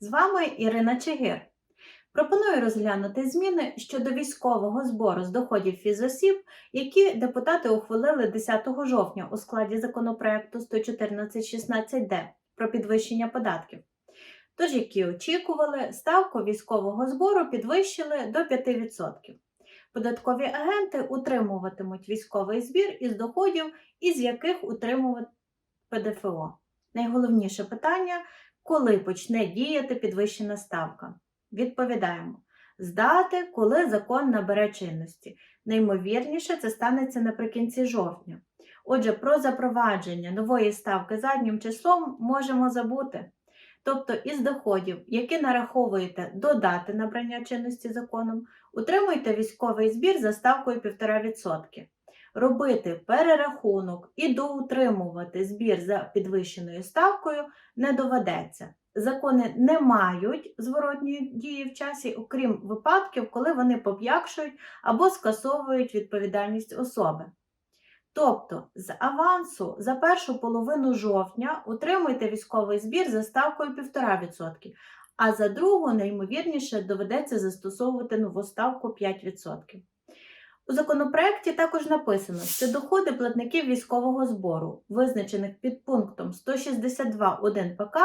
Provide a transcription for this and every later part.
З вами Ірина Чигир. Пропоную розглянути зміни щодо військового збору з доходів фізосіб, які депутати ухвалили 10 жовтня у складі законопроекту 114.16д про підвищення податків. Тож, які очікували, ставку військового збору підвищили до 5%. Податкові агенти утримуватимуть військовий збір із доходів, із яких утримують ПДФО. Найголовніше питання коли почне діяти підвищена ставка? Відповідаємо: з дати, коли закон набере чинності. Наймовірніше, це станеться наприкінці жовтня. Отже, про запровадження нової ставки заднім числом можемо забути. Тобто із доходів, які нараховуєте до дати набрання чинності законом, утримуйте військовий збір за ставкою 1,5%. Робити перерахунок і доутримувати збір за підвищеною ставкою не доведеться. Закони не мають зворотньої дії в часі, окрім випадків, коли вони пом'якшують або скасовують відповідальність особи. Тобто з авансу за першу половину жовтня утримуйте військовий збір за ставкою 1,5%, а за другу, найімовірніше, доведеться застосовувати нову ставку 5%. У законопроекті також написано, що доходи платників військового збору, визначених під пунктом 162.1 ПК,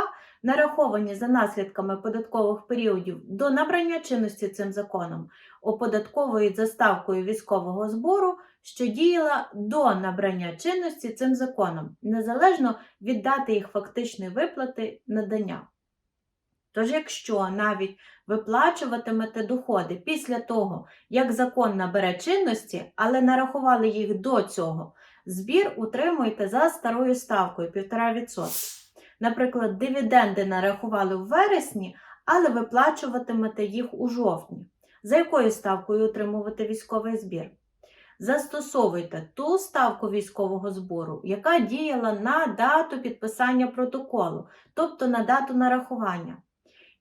нараховані за наслідками податкових періодів до набрання чинності цим законом, оподатковують за ставкою військового збору, що діяла до набрання чинності цим законом, незалежно від дати їх фактичної виплати надання. Тож, якщо навіть виплачуватимете доходи після того, як закон набере чинності, але нарахували їх до цього, збір утримуєте за старою ставкою 1,5%. Наприклад, дивіденди нарахували в вересні, але виплачуватимете їх у жовтні. За якою ставкою утримувати військовий збір? Застосовуйте ту ставку військового збору, яка діяла на дату підписання протоколу, тобто на дату нарахування.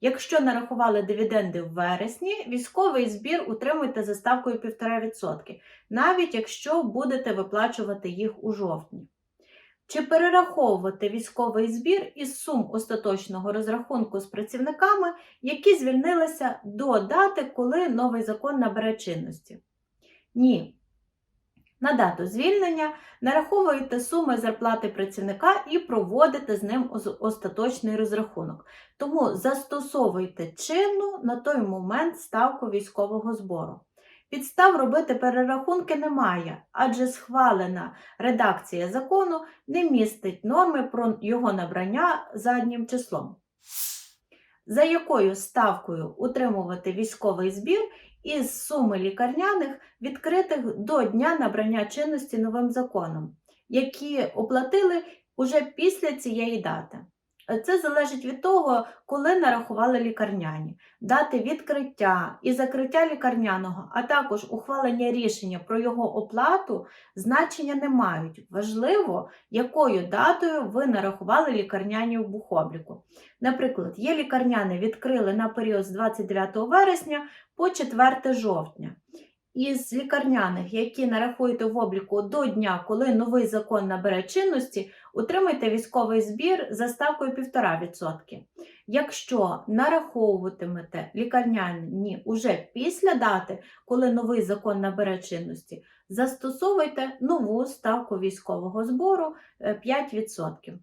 Якщо нарахували дивіденди в вересні, військовий збір утримуйте за ставкою 1,5%, навіть якщо будете виплачувати їх у жовтні. Чи перераховувати військовий збір із сум остаточного розрахунку з працівниками, які звільнилися до дати, коли новий закон набере чинності? Ні. На дату звільнення нараховуєте суми зарплати працівника і проводите з ним остаточний розрахунок. Тому застосовуйте чинну на той момент ставку військового збору. Підстав робити перерахунки немає, адже схвалена редакція закону не містить норми про його набрання заднім числом. За якою ставкою утримувати військовий збір із суми лікарняних, відкритих до дня набрання чинності новим законом, які оплатили уже після цієї дати. Це залежить від того, коли нарахували лікарняні, дати відкриття і закриття лікарняного, а також ухвалення рішення про його оплату значення не мають. Важливо, якою датою ви нарахували лікарняні в бухобліку. Наприклад, є лікарняни відкрили на період з 29 вересня по 4 жовтня. Із лікарняних, які нарахуєте в обліку до дня, коли новий закон набере чинності, утримайте військовий збір за ставкою 1,5%. Якщо нараховуватимете лікарняні уже після дати, коли новий закон набере чинності, застосовуйте нову ставку військового збору 5%.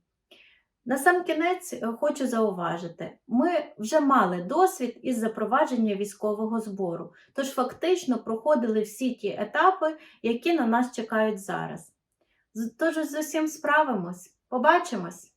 На сам кінець е, хочу зауважити, ми вже мали досвід із запровадження військового збору, тож фактично проходили всі ті етапи, які на нас чекають зараз. Тож з усім справимось. Побачимось!